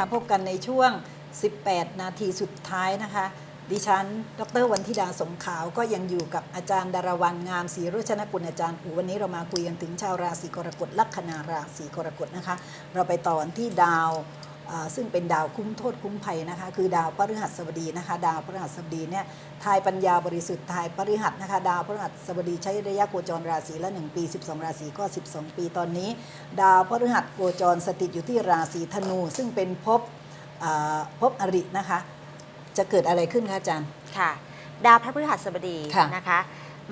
คะพบกันในช่วง 18 นาทีสุดท้ายนะคะ ดิฉัน ดรวันธิดาสงขาวก็ยังอยู่กับอาจารย์ดารวันงามศรีรุชนกุลอาจารย์อูวันนี้เรามาคุยกันถึงชาวราศีกรกฎลัคนาราศีกรกฎนะคะ เราไปต่อนที่ดาว ซึ่งเป็นดาวคุ้มโทษคุ้มภัยนะคะ คือดาวพฤหัสบดีนะคะ ดาวพฤหัสบดีเนี่ยทายปัญญาบริสุทธิ์ทายพฤหัสนะคะ ดาวพฤหัสบดีใช้ระยะโคจรราศีละ 1 ปี 12 ราศีก็ 12 ปีตอนนี้ ดาวพฤหัสโคจรสถิตอยู่ที่ราศีธนู ซึ่งเป็นภพอ่าภพอรินะคะ จะเกิดอะไรขึ้นคะอาจารย์ค่ะดาวพระพฤหัสบดีค่ะนะคะ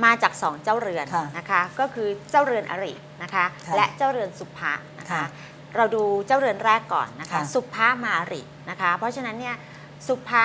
มาจากสองเจ้าเรือนค่ะนะคะ ก็คือเจ้าเรือนอรินะคะค่ะและเจ้าเรือนสุภะนะคะค่ะ เราดูเจ้าเรือนแรกก่อนนะคะ ค่ะ สุภะมาอรินะคะ เพราะฉะนั้นเนี่ยสุภะ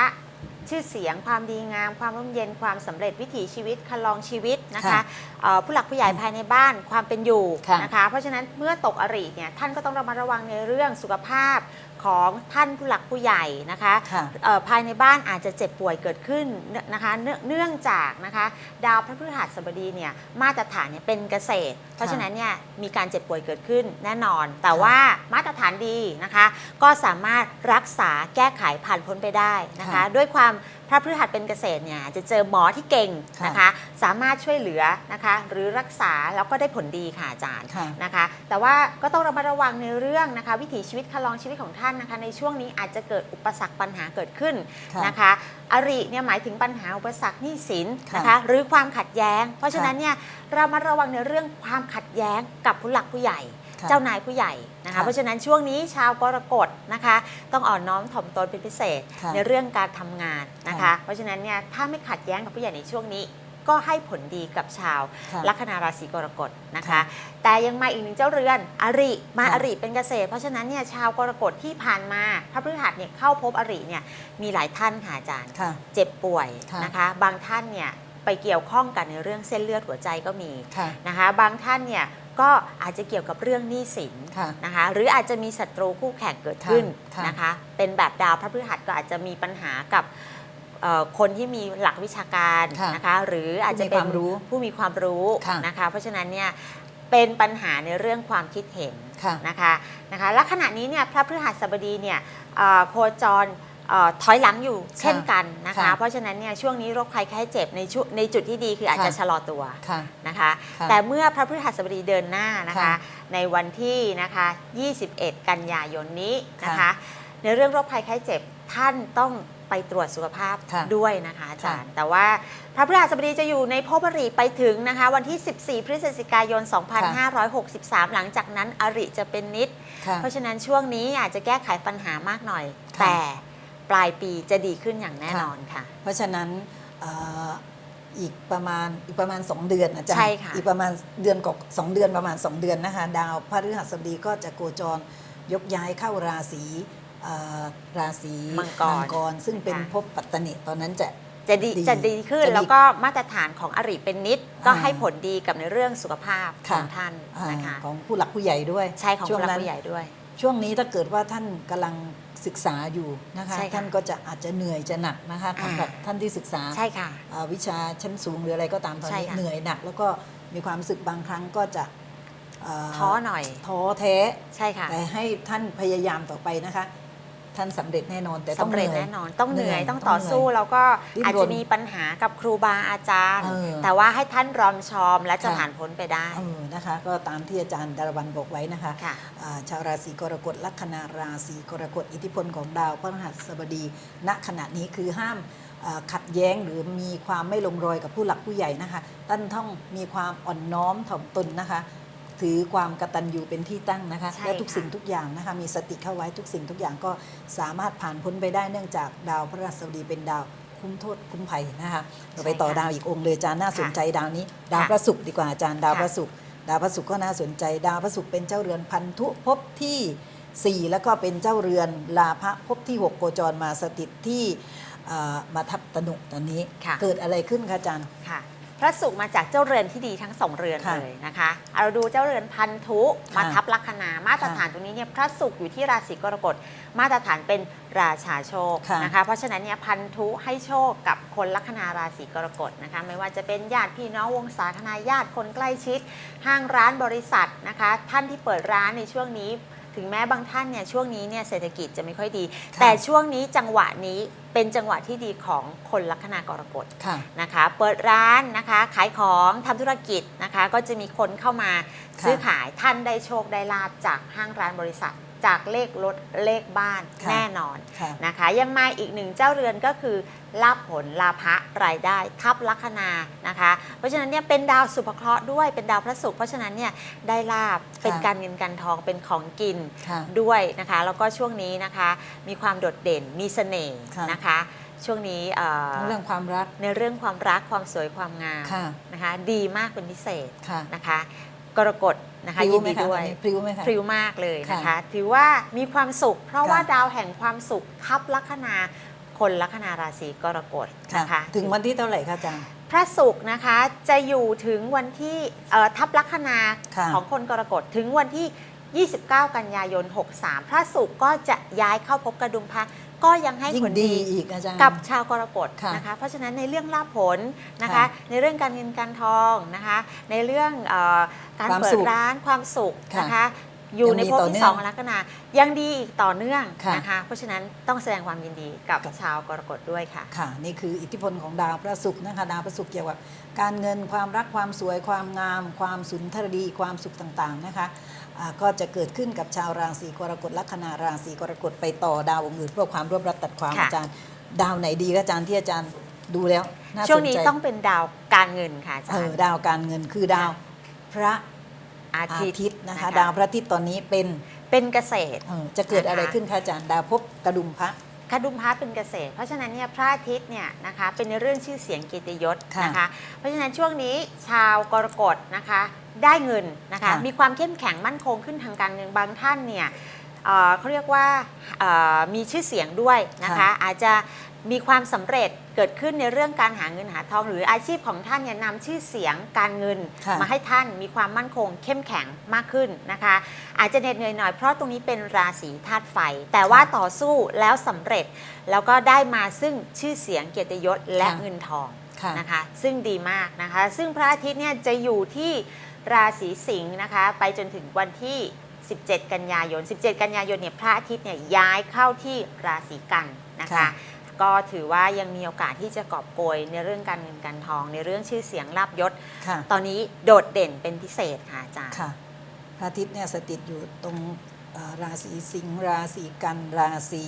ชื่อเสียงความดีงาม ความร่มเย็นความสำเร็จวิถีชีวิตคันลองชีวิตนะคะ ค่ะ เอ่อผู้หลักผู้ใหญ่ภายในบ้านความเป็นอยู่ค่ะนะคะเพราะฉะนั้นเมื่อตกอริเนี่ยท่านก็ต้องระมัดระวังในเรื่องสุขภาพของท่านผู้หลักผู้ใหญ่นะคะค่ะเอ่อภายในบ้านอาจจะเจ็บป่วยเกิดขึ้นเนื่องนะคะเนื่องเนื่องจากนะคะดาวพระพฤหัสบดีเนี่ยมาตรฐานเนี่ยเป็นเกษตร เพราะฉะนั้นเนี่ยมีการเจ็บป่วยเกิดขึ้นแน่นอน แต่ค่ะ ว่ามาตรฐานดีนะคะ ก็สามารถรักษาแก้ไขผ่านพ้นไปได้นะคะ ค่ะ ด้วยความพระพฤหัสเป็นเกษตรเนี่ยจะเจอหมอที่เก่งค่ะนะคะ สามารถช่วยเหลือนะคะ หรือรักษาแล้วก็ได้ผลดีค่ะอาจารย์ค่ะนะคะ แต่ว่าก็ต้องระมัดระวังในเรื่องนะคะ วิถีชีวิตคันลองชีวิตของท่านนะคะ ในช่วงนี้อาจจะเกิดอุปสรรคปัญหาเกิดขึ้นค่ะนะคะอริเนี่ยหมายถึงปัญหาอุปสรรคหนี้สินค่ะนะคะหรือความขัดแย้ง เพราะฉะค่ะนั้นเนี่ยเรามาระวังในเรื่องความขัดแย้งกับผู้หลักผู้ใหญ่ค่ะ เจ้านายผู้ใหญ่นะคะค่ะเพราะฉะนั้นช่วงนี้ชาวกรกฎนะคะ ต้องอ่อนน้อมถ่อมตนเป็นพิเศษค่ะในเรื่องการทำงานนะคะค่ะเพราะฉะนั้นเนี่ยถ้าไม่ขัดแย้งกับผู้ใหญ่ในช่วงนี้ก็ให้ผลดีกับชาวค่ะลัคนาราศีกรกฎนะคะค่ะแต่ยังมาอีกหนึ่งเจ้าเรือนอริมาค่ะอริเป็นเกษตร เพราะฉะนั้นเนี่ยชาวกรกฎที่ผ่านมาพระพฤหัสเนี่ยเข้าพบอริเนี่ยมีหลายท่านค่ะอาจารย์ค่ะเจ็บป่วยค่ะนะคะ บางท่านเนี่ยไปเกี่ยวข้องกันในเรื่องเส้นเลือดหัวใจก็มีค่ะนะคะ บางท่านเนี่ย ก็อาจจะเกี่ยวกับเรื่องหนี้สินค่ะนะคะหรืออาจจะมีศัตรูคู่แข่งเกิดขึ้นค่ะนะคะเป็นแบบดาวพระพฤหัสก็อาจจะมีปัญหากับเอ่อคนที่มีหลักวิชาการค่ะนะคะหรืออาจจะผู้มีเป็คนวามรู้ผู้มีความรู้ค่ะนะคะเพราะฉะนั้นเนี่ยเป็นปัญหาในเรื่องความคิดเห็นค่ะนะคะนะคะและขณะนี้เนี่ยพระพฤหัสบดีเนี่ยเอ่อโคจร เอ่อถอยหลังอยู่เช่นกันนะคะ ค่ะเพราะฉะนั้นเนี่ยช่วงนี้โรคภัยไข้เจ็บในชุในจุดที่ดีคืออาจจะค่ะ ชะลอตัว ค่ะ นะคะ ค่ะแต่เมื่อพระพฤหัสบดีเดินหน้านะคะ ค่ะในวันที่นะคะ 21 กันยายนนี้นะคะ ค่ะในเรื่องโรคภัยไข้เจ็บท่านต้องไปตรวจสุขภาพค่ะด้วยนะคะอาจารย์ค่ะแต่ว่าพระพฤหัสบดีจะอยู่ในภพอริไปถึงนะคะ วันที่ 14 พฤศจิกายน 2563 หลังจากนั้นอริจะเป็นนิด ค่ะ เพราะฉะนั้นช่วงนี้อาจจะแก้ไขปัญหามากหน่อย ค่ะ แต่ป ลายปีจะดีขึ้นอย่างแน่ค่ะนอนค่ะ เพราะฉะนั้นเอ่ออีกประมาณอีกประมาณ 2 เดือนอาจารย์ใช่ค่ะอีกประมาณเดือนกว่าสองเดือนประมาณ 2 เดือนนะคะ ดาวพฤหัสบดีก็จะโคจรยกย้ายเข้าราศีเอ่อราศีมังกร ซึ่งเป็นค่ะภพปัตตนิตอนนั้นจะจะดีดีจะดีขึ้นจะดีแล้วก็มาตรฐานของอริเป็นนิด ก็อ่าให้ผลดีกับในเรื่องสุขภาพขค่ะองท่านอ่านะคะของผู้หลักผู้ใหญ่ด้วยใช่ของช่วผู้หลักนั้นผู้ใหญ่ด้วย ช่วงนี้ถ้าเกิดว่าท่านกำลังศึกษาอยู่นะคะใช่ค่ะท่านก็จะอาจจะเหนื่อยจะหนักนะคะอ่าสำหรับท่านที่ศึกษาใช่ค่ะอ่าวิชาชั้นสูงหรืออะไรก็ตามตอนนี้ใช่ค่ะเหนื่อยหนัก แล้วก็มีความรู้สึกบางครั้งก็จะเท้อหน่อยท้อแท้ใช่ค่ะแต่ให้ท่านพยายามต่อไปนะคะ ท่านสำเร็จแน่นอน แต่ต้องสำเร็จหนื่อยแน่นอน ต้องเหนื่อยเหนื่อยต้องต่อต้องเหนื่อยสู้แล้วก็ดิ้นรนอาจจะมีปัญหากับครูบาอาจารย์เออแต่ว่าให้ท่านรอมชอมและจะค่ะผ่านพ้นไปได้เออนะคะก็ตามที่อาจารย์ดารวันบอกไว้นะคะค่ะอ่าชาวราศีกรกฎลัคนาราศีกรกฎอิทธิพลของดาวพฤหัสบดี ณขณะนี้คือห้ามอ่าขัดแย้งหรือมีความไม่ลงรอยกับผู้หลักผู้ใหญ่นะคะท่านต้องมีความอ่อนน้อมถ่อมตนนะคะ ถือความกตัญญูเป็นที่ตั้งนะคะ ใช่และทุกค่ะสิ่งทุกอย่างนะคะมีสติเข้าไว้ทุกสิ่งทุกอย่างก็สามารถผ่านพ้นไปได้เนื่องจากดาวพฤหัสบดีเป็นดาวคุ้มโทษคุ้มภัยนะคะเราไปต่อดาวอีกองค์เลยอาจารย์น่าสนใจดาวนี้ ดาวพระศุกร์ดีกว่าอาจารย์ดาวพระศุกร์ดาวพระศุกร์ก็น่าสนใจ ดาวพระศุกร์เป็นเจ้าเรือนพันธุภพที่ 4 แล้วก็เป็นเจ้าเรือนลาภภพที่ 6 โคจรมาสถิตที่เอ่อมาทับตนุตอนนี้ ค่ะ เกิดอะไรขึ้นคะอาจารย์ ค่ะพ ระศุกร์มาจากเจ้าเรือนที่ดีทั้งสองเรือนค่ะเลยนะคะเอาเราดูเจ้าเรือนพันธุมาค่ะทับลัคนามาตรฐานค่ะตรงนี้เนี่ยพระศุกร์อยู่ที่ราศีกรกฎมาตรฐานเป็นราชาโชคค่ะนะคะ เพราะฉะนั้นเนี่ยพันธุให้โชคกับคนลัคนาราศีกรกฎนะคะ ไม่ว่าจะเป็นญาติพี่น้องวงศาคณาญาติคนใกล้ชิด ห้างร้านบริษัทนะคะ ท่านที่เปิดร้านในช่วงนี้ ถึงแม้บางท่านเนี่ยช่วงนี้เนี่ยเศรษฐกิจจะไม่ค่อยดี ค่ะ แต่ช่วงนี้จังหวะนี้ เป็นจังหวะที่ดีของคนลัคนากรกฎค่ะนะคะ เปิดร้านนะคะขายของทำธุรกิจนะคะ ก็จะมีคนเข้ามาค่ะซื้อขายท่านได้โชคได้ลาบจากห้างร้านบริษัท จากเลขรถเลขบ้านค่ะ แน่นอนค่ะ นะคะ ยังมาอีกหนึ่งเจ้าเรือนก็คือลาภผลลาภะรายได้ทับลัคนานะคะ เพราะฉะนั้นเนี่ยเป็นดาวสุภเคราะห์ด้วยเป็นดาวพระศุกร์เพราะฉะนั้นเนี่ยได้ลาบเป็นการเงินการทองเป็นของกิน ค่ะ ด้วยนะคะแล้วก็ช่วงนี้นะคะมีความโดดเด่นมีเสน่ห์ค่ะ นะคะ ช่วงนี้เอ่อทั้งเรื่องความรักในเรื่องความรักความสวยความงามค่ะ นะคะ ดีมากเป็นพิเศษค่ะ นะคะ กรกฎนะคะพริ้วยินไหมดีคะด้วยตอนนี้พริ้วไหมคะพริ้วมากเลยนะคะค่ะถือว่ามีความสุข เพราะค่ะว่าดาวแห่งความสุขทับลัคนาคนลัคนาราศีกรกฎค่ะนะคะถึงวันที่เท่าไหร่คะอาจารย์พระศุกร์นะคะจะอยู่ถึงวันที่เอ่อทับลัคนาค่ะของคนกรกฎถึงวันที่ 29 กันยายน 63 พระศุกร์ก็จะย้ายเข้าพบกระดุมพระ ก็ยังให้ยิ่ผงลดีดีอีกอาจารย์กับชาวกรกฎค่ะนะคะเพราะฉะนั้นในเรื่องลาภผลนะคะค่ะในเรื่องการเงินการทองนะคะในเรื่องเออการความเปิสุดขร้านความสุขค่ะนะคะอยู่ยังในมีภพต่อที่เนื่สอองงลัคนายังดีอีกต่อเนื่องค่ะนะคะ เพราะฉะนั้นต้องแสดงความยินดีกับกับชาวกรกฎด้วยค่ะ ค่ะ นี่คืออิทธิพลของดาวพระศุกร์นะคะดาวพระศุกร์เกี่ยวกับการเงินความรักความสวยความงาม ความสุนทรดีความสุขต่างๆนะคะอ่า ก็จะเกิดขึ้นกับชาวราศีกรกฎลัคนาราศีกรกฎไปต่อดาวอื่นเพื่อความรวบรัดตัดความค่ะ อาจารย์ ดาวไหนดีคะอาจารย์ที่อาจารย์ดูแล้วน่าสนใจช่วงนี้ต้องเป็นดาวการเงินค่ะอาจาเอรอย์ดาวการเงินคือดาวพระอาอาทิตย์ทิตย์นะคะนะคะ ดาวพระอาทิตย์ตอนนี้เป็นเป็นเกษตร เออจะเกิดอะไรนะคะขึ้นคะอาจารย์ ดาวภพกระดุมพระ คดุมพระเป็นเกษตร เพราะฉะนั้นเนี่ยพระอาทิตย์เนี่ยนะคะเป็นในเรื่องชื่อเสียงเกียรติยศค่ะนะคะ เพราะฉะนั้นช่วงนี้ชาวกรกฎนะคะ ได้เงินนะคะ ค่ะ มีความเข้มแข็งมั่นคงขึ้นทางการเงินบางท่านเนี่ยเอ่อเขาเรียกว่าเอ่อมีชื่อเสียงด้วยนะคะ ค่ะอาจจะมีความสำเร็จเกิดขึ้นในเรื่องการหาเงินหาทอง หรืออาชีพของท่านเนี่ยนำชื่อเสียงการเงิน ค่ะ มาให้ท่านมีความมั่นคง เข้มแข็งมากขึ้นนะคะ อาจจะเหน็ดเหนื่อยหน่อยเพราะตรงนี้เป็นราศีธาตุไฟ แต่ว่าต่อสู้แล้วสำเร็จ แล้วก็ได้มาซึ่งชื่อเสียงเกียรติยศและค่ะ เงินทอง ค่ะ นะคะซึ่งดีมากนะคะ ซึ่งพระอาทิตย์เนี่ยจะอยู่ที่ ราศีสิงห์นะคะ ไปจนถึงวันที่ 17 กันยายน 17 กันยายนเนี่ยพระอาทิตย์เนี่ยย้ายเข้าที่ราศีกันนะคะค่ะก็ถือว่ายังมีโอกาสที่จะกอบโกยในเรื่องการเงินการทอง ในเรื่องชื่อเสียงลาบยศค่ะตอนนี้โดดเด่นเป็นพิเศษค่ะอาจารย์ค่ะพระอาทิตย์เนี่ยสถิตอยู่ตรงเอ่อราศีสิงห์ราศีกันราศี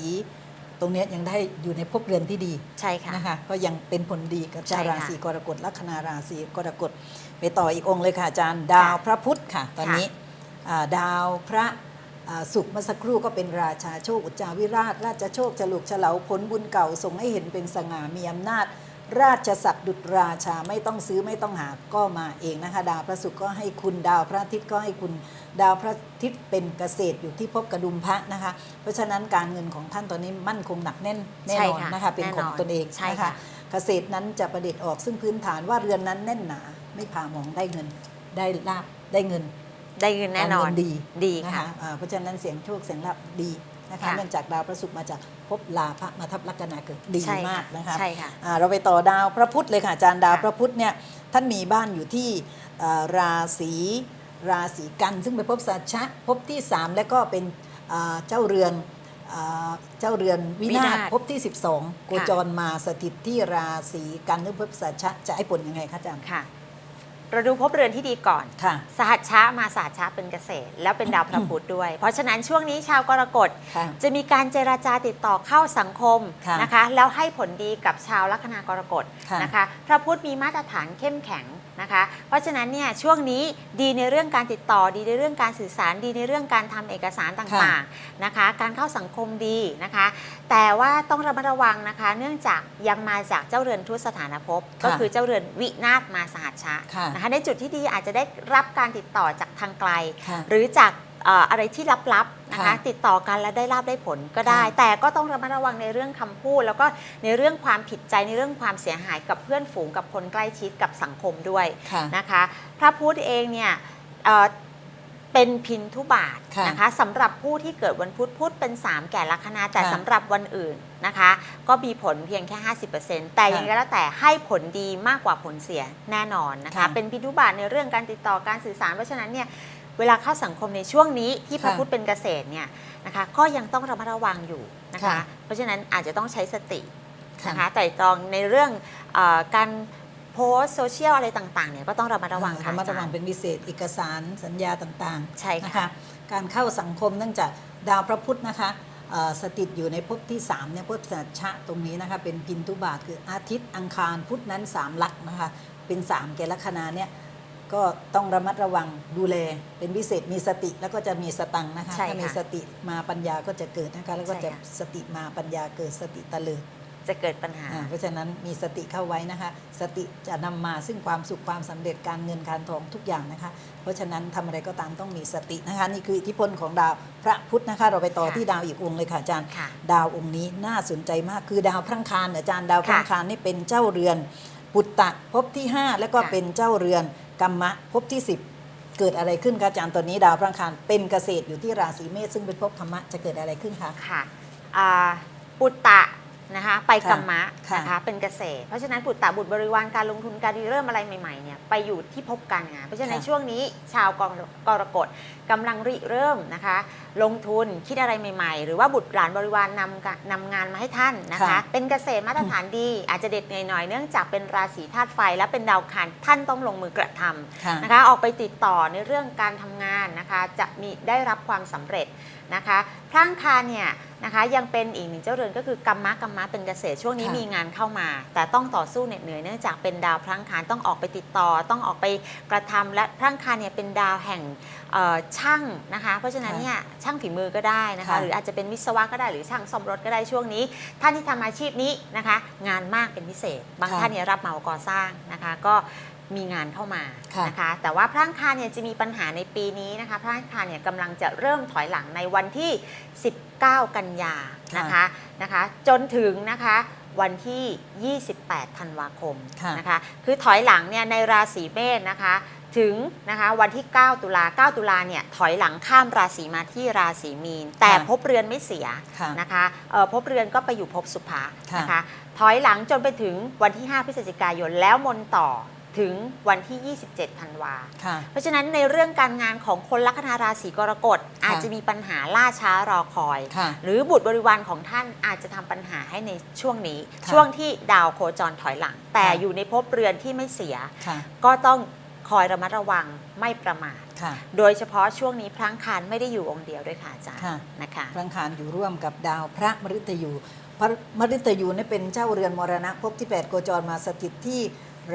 ตรงเนี้ยยังได้อยู่ในภพเรือนที่ดีใช่ค่ะนะคะก็ยังเป็นผลดีกับชาวใช่ค่ะราศีกรกฎลัคนาราศีกรกฎ ไปต่ออีกองค์เลยค่ะอาจารย์ ดาวพระพุธค่ะ ตอนนี้อ่าดาวพระอ่าศุกร์เมื่อสักครู่ก็เป็นราชาโชคอุจจาวิราช ราชโชคฉลุกเฉลาผลบุญเก่าส่งให้เห็นเป็นสง่ามีอำนาจ ราชศักดิ์ดุจราชาไม่ต้องซื้อไม่ต้องหาก็มาเองนะคะ ดาวพระศุกร์ก็ให้คุณดาวพระอาทิตย์ก็ให้คุณดาวพระอาทิตย์เป็นเกษตรอยู่ที่ภพกระดุมพระนะคะ เพราะฉะนั้นการเงินของท่านตอนนี้มั่นคงหนักแน่นแน่ใช่นอนค่ะนะคะเป็นของแน่นอนตนเองใช่นะค่ะคะเกษตรนั้นจะประเด็ดออกซึ่งพื้นฐานว่าเรือนนั้นแน่นหนา ไม่ผ่าหมองได้เงินได้ลาบได้เงินได้เงินแน่นอนการเงิดีดีนะค่ะคะอ่าเพราะฉะนั้นเสียงโชคเสียงลาบดีนะคะค่ะเนื่องจากดาวพระศุกร์มาจากภพลาภมาทับลัคนาเกิดดีใช่มากนะคะใช่ค่ะอ่าเราไปต่อดาวพระพุธเลยค่ะอาจารย์ดาวค่ะพระพุธเนี่ยท่านมีบ้านอยู่ที่เอ่อราศีราศีกันซึ่งเป็นภพสัชชะภพที่ 3 และก็เป็นอ่าเจ้าเรือนอ่าเจ้าเรือนวินาศภพที่ 12โคจรมาสถิตที่ราศีกันหรือภพสัชชะจะให้ผลยังไงคะอาจารย์ค่ะ เราดูภพเรือนที่ดีก่อน ค่ะ สหัชชะมาสหัชชะเป็นเกษตร แล้วเป็นดาวพระพุธด้วย เพราะฉะนั้นช่วงนี้ชาวกรกฎค่ะจะมีการเจราจาติดต่อเข้าสังคมค่ะนะคะ แล้วให้ผลดีกับชาวลัคนากรกฎค่ะ นะคะ พระพุธมีมาตรฐานเข้มแข็ง นะคะ เพราะฉะนั้นเนี่ยช่วงนี้ดีในเรื่องการติดต่อดีในเรื่องการสื่อสารดีในเรื่องการทำเอกสารต่างๆนะคะ การเข้าสังคมดีนะคะ แต่ว่าต้องระมัดระวังนะคะ เนื่องจากยังมาจากเจ้าเรือนทุตสถานภพก็คือเจ้าเรือนวินาศมาสหัชชะค่ะนะคะในจุดที่ดีอาจจะได้รับการติดต่อจากทางไกลค่ะหรือจากเอ่ออะไรที่ลับๆ นะคะค่ะติดต่อกันแล้วได้ลาบได้ผลก็ได้ค่ะแต่ก็ต้องระมัดระวังในเรื่องคำพูด แล้วก็ในเรื่องความผิดใจในเรื่องความเสียหายกับเพื่อนฝูงกับคนใกล้ชิดกับสังคมด้วยค่ะนะคะ พระพุธเองเนี่ยเอ่อเป็นพินทุบาทค่ะนะคะสำหรับผู้ที่เกิดวันพุธพุธเป็น 3 แก่ลัคนาแต่ค่ะสำหรับวันอื่นนะคะ ก็มีผลเพียงแค่ 50%แต่ยังไงก็แล้วแต่ให้ผลดีมากกว่าผลเสียแน่นอนนะคะค่ะเป็นพินทุบาทในเรื่องการติดต่อการสื่อสารเพราะฉะนั้นเนี่ย เวลาเข้าสังคมในช่วงนี้ที่พระค่ะพุธเป็นเกษตรเนี่ยนะคะก็ยังต้องระมัดระวังอยู่นะคะ ค่ะเพราะฉะนั้นอาจจะต้องใช้สติค่ะนะคะไต่ตรองในเรื่องเออการโพสต์โซเชียลอะไรต่างๆเนี่ยก็ต้องระมัดระวังค่ะระมัดระวังอาจารย์ เป็นพิเศษเอกสารสัญญาต่างๆใช่ค่ะ นะคะการเข้าสังคมเนื่องจากดาวพระพุธนะคะเอ่อสถิตอยู่ในภพที่3เนี่ยภพสัจฉะตรงนี้นะคะเป็นพินทุบาทคืออาทิตย์อังคารพุธนั้น3ลักษณ์นะคะเป็น3แกลัคนาเนี่ย ก็ต้องระมัดระวังดูแลเป็นพิเศษมีสติแล้วก็จะมีสตังค์นะคะใช่ค่ะถ้ามีสติมาปัญญาก็จะเกิดนะคะแล้วก็ใช่จะค่ะ สติมาปัญญาเกิดสติตะเลิดจะเกิดปัญหา อ่าเพราะฉะนั้นมีสติเข้าไว้นะคะ สติจะนำมาซึ่งความสุขความสำเร็จการเงินการทองทุกอย่างนะคะ เพราะฉะนั้นทำอะไรก็ตามต้องมีสตินะคะ นี่คืออิทธิพลของดาวพระพุธนะคะ เราไปต่อค่ะ ที่ดาวอีกองค์เลยค่ะอาจารย์ ค่ะ ดาวองค์นี้น่าสนใจมากคือดาวพระอังคารอาจารย์ดาวพระอังค่ะคารนี่เป็นเจ้าเรือน ปุตตะภพที่ 5 แล้วก็ค่ะเป็นเจ้าเรือน กัมมะภพที่ 10 เกิดอะไรขึ้นคะอาจารย์ตอนนี้ดาวพระอังคารเป็นเกษตรอยู่ที่ราศีเมษซึ่งเป็นภพธรรมะจะเกิดอะไรขึ้นคะค่ะอ่าปุตตะนะคะไปค่ะกัมมะค่ะนะคะเป็นเกษตร เพราะฉะนั้นปุตตะบุตรบริวารการลงทุนการเริ่มอะไรใหม่ๆเนี่ยไปอยู่ที่พบการงานเพราะฉะนั้นในค่ะช่วงนี้ชาวกรกรกฎกำลังริเริ่มนะคะ ลงทุนคิดอะไรใหม่ ๆ หรือว่าบุตรหลานบริวารนำกะนำงานมาให้ท่านนะคะ ค่ะ เป็นเกษตรมาตรฐานดี อาจจะเด็ดหน่อยๆเนื่องจากเป็นราศีธาตุไฟ และเป็นดาวคารท่านต้องลงมือกระทำ ค่ะ นะคะออกไปติดต่อในเรื่องการทำงานนะคะจะมีได้รับความสำเร็จนะคะพร่างคารเนี่ยนะคะยังเป็นอีกหนึ่งเจ้าเรือนก็คือกรรมะกรรมะเป็นเกษตรช่วงนี้ค่ะ มีงานเข้ามา แต่ต้องต่อสู้เหน็ดเหนื่อยเนื่องจากเป็นดาวพร่างคารต้องออกไปติดต่อ ต้องออกไปกระทำและพร่างคารเนี่ยเป็นดาวแห่งเอ่อช่างนะคะเพราะฉะนั้นค่ะเนี่ยช่างฝีมือก็ได้นะคะ ค่ะ หรืออาจจะเป็นวิศวะก็ได้หรือช่างซ่อมรถก็ได้ช่วงนี้ ท่านที่ทำอาชีพนี้นะคะ งานมากเป็นพิเศษ บางค่ะท่านเนี่ยรับเหมาก่อสร้างนะคะ ก็มีงานเข้ามาค่ะนะคะ แต่ว่าพระอังคารเนี่ยจะมีปัญหาในปีนี้นะคะพระอังคารเนี่ยกำลังจะเริ่มถอยหลังในวันที่ 19 กันยานะคะนะคะ จนถึงนะคะวันที่ 28 ธันวาคมค่ะ นะคะ คือถอยหลังเนี่ยในราศีเมษนะคะ ถึงนะคะวันที่ 9 ตุลา 9 ตุลาเนี่ยถอยหลังข้ามราศีมาที่ราศีมีน แต่ค่ะภพเรือนไม่เสียค่ะนะคะเอ่อภพเรือนก็ไปอยู่ภพสุภาค่ะนะคะถอยหลังจนไปถึงวันที่ 5 พฤศจิกายนแล้วมนต่อถึงวันที่ 27 ธันวาค่ะเพราะฉะนั้นในเรื่องการงานของคนลัคนาราศีกรกฎอาจจะมีปัญหาล่าช้ารอคอยค่ะหรือบุตรบริวารของท่านอาจจะทำปัญหาให้ในช่วงนี้ค่ะช่วงที่ดาวโคจรถอยหลัง แต่ค่ะอยู่ในภพเรือนที่ไม่เสียค่ะก็ต้อง คอยระมัดระวังไม่ประมาท ค่ะ โดยเฉพาะช่วงนี้พลังคารไม่ได้อยู่องค์เดียวด้วยค่ะอาจารย์ค่ะ นะคะพระอังคารอยู่ร่วมกับดาวพระมฤตยูพระมฤตยูนี่เป็นเจ้าเรือนมรณะภพที่ 8 โคจรมาสถิตที่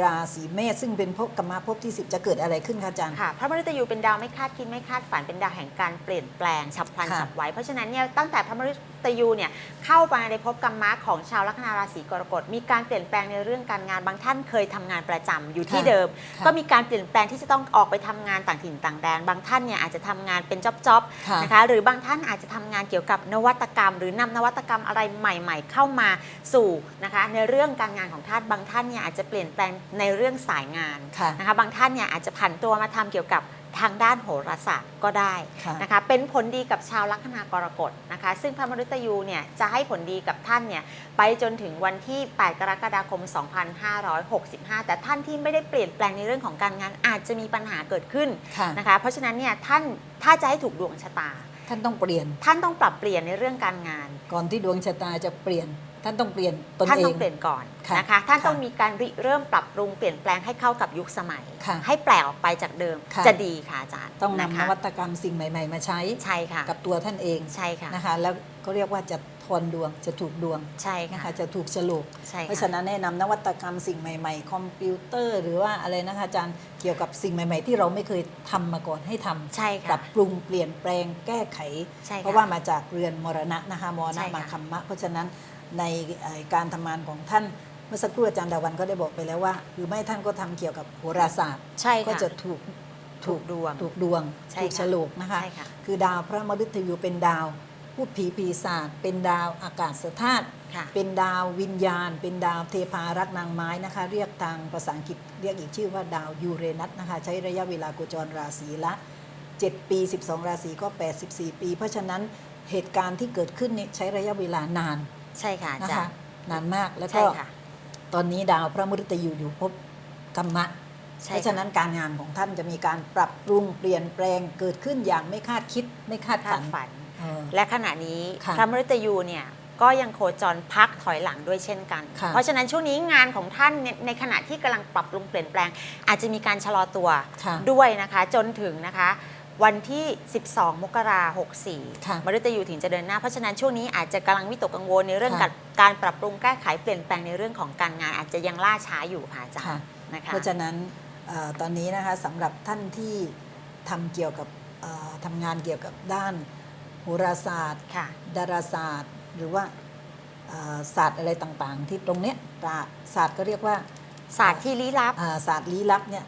ราศีเมษซึ่งเป็นภพกรรมะภพที่ 10 จะเกิดอะไรขึ้นคะอาจารย์ ค่ะพระมฤตยูเป็นดาวไม่คาดคิดไม่คาดฝันเป็นดาวแห่งการเปลี่ยนแปลงฉับพลันค่ะ ฉับไวเพราะฉะนั้นเนี่ยตั้งแต่พระมฤต ยูเนี่ยเข้ามาในภพกรรมะของชาวลัคนาราศีกรกฎ มีการเปลี่ยนแปลงในเรื่องการงานบางท่านเคยทำงานประจำอยู่ที่ค่ะเดิมค่ะก็มีการเปลี่ยนแปลงที่จะต้องออกไปทำงานต่างถิ่นต่างแดน บางท่านเนี่ยอาจจะทำงานเป็นจ็อบค่ะๆนะคะหรือบางท่านอาจจะทำงานเกี่ยวกับนวัตกรรม หรือนำนวัตกรรมอะไรใหม่ ๆ เข้ามาสู่นะคะในเรื่องการงานของท่านบางท่านเนี่ยอาจจะเปลี่ยนแปลงในเรื่องสายงานค่ะนะคะบางท่านเนี่ยอาจจะผันตัวมาทำเกี่ยวกับ ทางด้านโหราศาสตร์ก็ได้ค่ะนะคะเป็นผลดีกับชาวลัคนากรกฎนะคะซึ่งพระมฤตยูเนี่ยจะให้ผลดีกับท่านเนี่ยไปจนถึงวันที่ 8 กรกฎาคม 2565 แต่ท่านที่ไม่ได้เปลี่ยนแปลงในเรื่องของการงานอาจจะมีปัญหาเกิดขึ้นค่ะนะคะเพราะฉะนั้นเนี่ยท่านถ้าจะให้ถูกดวงชะตา ท่านต้องเปลี่ยนท่านต้องปรับเปลี่ยนในเรื่องการงาน ก่อนที่ดวงชะตาจะเปลี่ยน ท่านต้องเปลี่ยนตนท่านเอต้องงเปลี่ยนก่อนค่ะนะคะ ท่านค่ะต้องมีการริเริ่มปรับปรุงเปลี่ยนแปลงให้เข้ากับยุคสมัยค่ะให้แปลกออกไปจากเดิมค่ะจะดีค่ะอาจารย์ ต้องะนำนคะวัตกรรมสิ่งใหม่ๆ มาใช้ใช่ค่ะกับตัวท่านเองใช่ค่ะนะคะ แล้วก็เรียกว่าจะทนดวงจะถูกดวงใช่นะค่ะคะจะถูกฉลกใช่เพราะค่ะฉะนั้นแนะนำนวัตกรรมสิ่งใหม่ ๆ คอมพิวเตอร์ หรือว่าอะไรนะคะอาจารย์เกี่ยวกับสิ่งใหม่ ๆ ที่เราไม่เคยทำมาก่อนให้ทำใช่ปรัค่ะบปรุงเปลี่ยนแปลงแก้ไขใช่ค่ะเพราะว่ามาจากเรือนมรณะนะคะมรใช่ณะค่ะมาคัมมะ เพราะฉะนั้น ในเอ่อการทำงานของท่านเมื่อสักครู่อาจารย์ดาวันก็ได้บอกไปแล้วว่า หรือไม่ท่านก็ทำเกี่ยวกับโหราศาสตร์ใช่ก็ค่ะจะถูกถูกดวงถูกดวงใช่ถูกค่ะฉลกนะคะใช่ค่ะคือดาวพระมฤตยูเป็นดาวผู้ผีปีศาจเป็นดาวอากาศธาตุค่ะเป็นดาววิญญาณ เป็นดาวเทพารักษ์นางไม้นะคะ เรียกทางภาษาอังกฤษเรียกอีกชื่อว่าดาวยูเรนัสนะคะ ใช้ระยะเวลาโคจรราศีละ 7 ปี 12 ราศีก็ 84 ปี เพราะฉะนั้นเหตุการณ์ที่เกิดขึ้นนี่ใช้ระยะเวลานาน ใช่ค่ะอานะจาคะรย์นานมากแล้วใช่ก็ค่ะ ตอนนี้ดาวพระมฤตยูอยู่ภพกรรมะ ใช่เพราะฉะนั้นการงานของท่านจะมีการปรับปรุงเปลี่ยนแปลงเกิดขึ้นอย่างไม่คาดคิดไม่คาดคาฝัดนฝัน เออ และขณะนี้ค่ะพระมฤตยูเนี่ยก็ยังโคจรพักถอยหลังด้วยเช่นกัน ค่ะ เพราะฉะนั้นช่วงนี้งานของท่านในในขณะที่กำลังปรับปรุงเปลี่ยนแปลง อาจจะมีการชะลอตัวค่ะ ด้วยนะคะ จนถึงนะคะ วันที่ 12 มกราคมค่ะ64มฤตยูถึงจะเดินหน้า เพราะฉะนั้นช่วงนี้อาจจะกำลังวิตกกังวลในเรื่องค่ะการการปรับปรุงแก้ไขเปลี่ยนแปลงในเรื่องของการงาน อาจจะยังล่าช้าอยู่ค่ะอาจารค่ะย์นะคะเพราะฉะนั้นเออตอนนี้นะคะสำหรับท่านที่ทำเกี่ยวกับเอ่อทำงานเกี่ยวกับด้านโหราศาสตร์ค่ะดาราศาสตร์ หรือว่าเอ่อศาสตร์อะไรต่างๆ ที่ตรงเนี้ยศาสตร์ศาสตร์ก็เรียกว่าศาสตร์ที่ลี้ลับอ่าศาสตร์ลี้ลับเนี่ย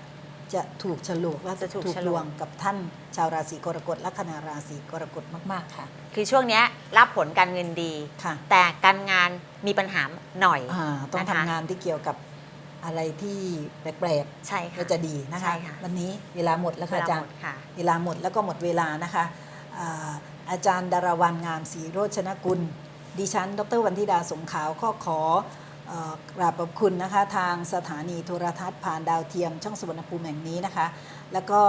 จะถูกฉลกและจะถูกถูกฉลกลวงกับท่านชาวราศีกรกฎลัคนาราศีกรกฎมากๆค่ะ คือช่วงเนี้ยรับผลการเงินดีค่ะแต่การงานมีปัญหาหน่อยอ่าต้องนะคะทำงานที่เกี่ยวกับอะไรที่แปลกใช่ๆค่ะก็จะดีนะคะใช่ค่ะวันนี้เวลาหมดแล้วค่ะเวลอาจารหมย์ดค่ะเวลาหมดแล้วก็หมดเวลานะคะอ่าอาจารย์ดารวันงามศรีโรชนกุล ดิฉัน ดรวันธิดาสงขาวก็ขอเอ่อ กราบขอบคุณนะคะทางสถานีโทรทัศน์ผ่านดาวเทียมช่องสุวรรณภูมิแห่งนี้นะคะ แล้วก็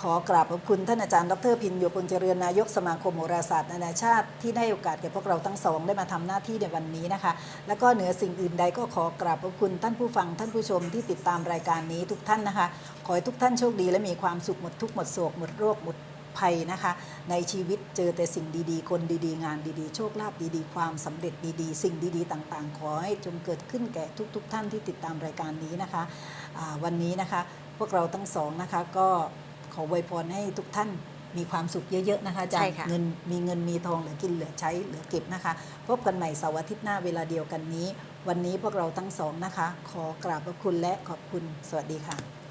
ขอกราบขอบคุณท่านอาจารย์ดรพินโยปุญเจริญนายกสมาคมโหราศาสตร์นานาชาติ ที่ให้โอกาสแก่พวกเราทั้งสองได้มาทำหน้าที่ในวันนี้นะคะ แล้วก็เหนือสิ่งอื่นใดก็ขอกราบขอบคุณท่านผู้ฟังท่านผู้ชมที่ติดตามรายการนี้ทุกท่านนะคะ ขอให้ทุกท่านโชคดีและมีความสุขหมดทุกหมดโศกหมดโรคหมด ภัยนะคะ ในชีวิตเจอแต่สิ่งดีๆ คนดีๆ งานดีๆ โชคลาภดีๆ ความสำเร็จดีๆ สิ่งดีๆ ต่างๆ ขอให้จงเกิดขึ้นแก่ทุก ๆ ท่านที่ติดตามรายการนี้นะคะอ่าวันนี้นะคะพวกเราทั้งสองนะคะก็ขออวยพรให้ทุกท่านมีความสุขเยอะ ๆ นะคะอาจารใช่ย์ค่ะเงินมีเงินมีทองเหลือกินเหลือใช้เหลือเก็บนะคะ พบกันใหม่เสาร์อาทิตย์หน้าเวลาเดียวกันนี้ วันนี้พวกเราทั้งสองนะคะ ขอกราบขอบคุณและขอบคุณสวัสดีค่ะ